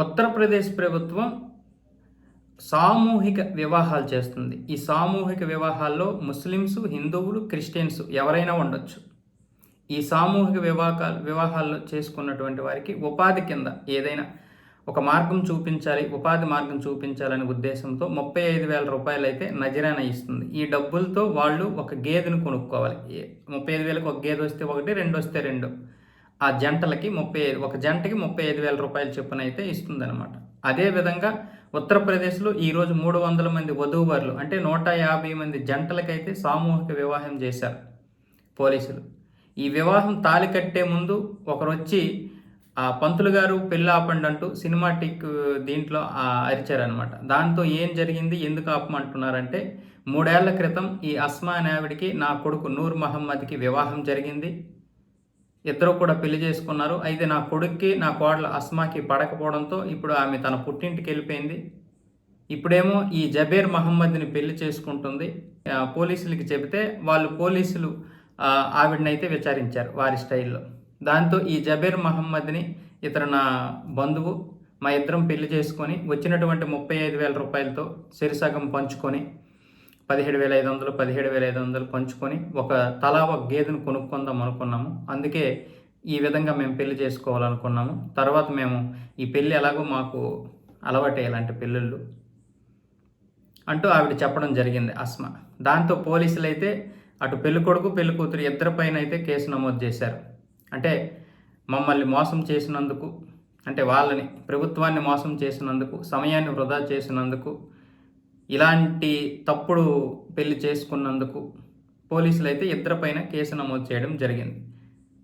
ఉత్తరప్రదేశ్ ప్రభుత్వం సామూహిక వివాహాలు చేస్తుంది. ఈ సామూహిక వివాహాల్లో ముస్లిమ్స్ హిందువులు క్రిస్టియన్స్ ఎవరైనా ఉండొచ్చు. ఈ సామూహిక వివాహాలు వివాహాల్లో చేసుకున్నటువంటి వారికి ఉపాధి కింద ఏదైనా ఒక మార్గం చూపించాలి ఉపాధి మార్గం చూపించాలనే ఉద్దేశంతో ముప్పై ఐదు వేల రూపాయలు అయితే నజరానా ఇస్తుంది. ఈ డబ్బులతో వాళ్ళు ఒక గేదెను కొనుక్కోవాలి. ఏ- ముప్పై ఐదు వేలకు ఒక గేదె వస్తే ఒకటి రెండు వస్తే రెండు. ఆ జంటలకి ముప్పై ఐదు ఒక జంటకి ముప్పై ఐదు వేల రూపాయల చొప్పున అయితే ఇస్తుందన్నమాట. అదేవిధంగా ఉత్తరప్రదేశ్లో ఈరోజు మూడు వందల మంది వధూవరులు అంటే నూట యాభై మంది జంటలకైతే సామూహిక వివాహం చేశారు పోలీసులు. ఈ వివాహం తాలి కట్టే ముందు ఒకరు వచ్చి ఆ పంతులు గారు పెళ్ళి ఆపండి అంటూ సినిమాటిక్ దీంట్లో అరిచారనమాట దాంతో ఏం జరిగింది ఎందుకు ఆపమంటున్నారంటే మూడేళ్ళ క్రితం ఈ అస్మా ఆవిడికి నా కొడుకు నూర్ మహమ్మద్కి వివాహం జరిగింది. ఇద్దరు కూడా పెళ్ళి చేసుకున్నారు. అయితే నా కొడుక్కి నా కోడల అస్మాకి పడకపోవడంతో ఇప్పుడు ఆమె తన పుట్టింటికి వెళ్ళిపోయింది. ఇప్పుడేమో ఈ జబీర్ మహమ్మద్ని పెళ్ళి చేసుకుంటుంది. పోలీసులకి చెబితే వాళ్ళు పోలీసులు ఆవిడనైతే విచారించారు వారి స్టైల్లో. దాంతో ఈ జబీర్ మహమ్మద్ని ఇతను నా బంధువు మా ఇద్దరం పెళ్ళి చేసుకొని వచ్చినటువంటి ముప్పై ఐదు వేల రూపాయలతో సిరిసగం పంచుకొని పదిహేడు వేల ఐదు వందలు పదిహేడు వేల ఐదు వందలు పంచుకొని ఒక తలా ఒక గేదెను కొనుక్కుందాం అనుకున్నాము. అందుకే ఈ విధంగా మేము పెళ్ళి చేసుకోవాలనుకున్నాము. తర్వాత మేము ఈ పెళ్ళి ఎలాగో మాకు అలవాటే ఇలాంటి పెళ్ళిళ్ళు అంటూ ఆవిడ చెప్పడం జరిగింది అస్మ. దాంతో పోలీసులు అయితే అటు పెళ్ళి కొడుకు పెళ్ళి కూతురు ఇద్దరి పైన అయితే కేసు నమోదు చేశారు. అంటే మమ్మల్ని మోసం చేసినందుకు అంటే వాళ్ళని ప్రభుత్వాన్ని మోసం చేసినందుకు సమయాన్ని వృధా చేసినందుకు ఇలాంటి తప్పుడు పెళ్ళి చేసుకున్నందుకు పోలీసులు అయితే ఇద్దరిపైన కేసు నమోదు చేయడం జరిగింది.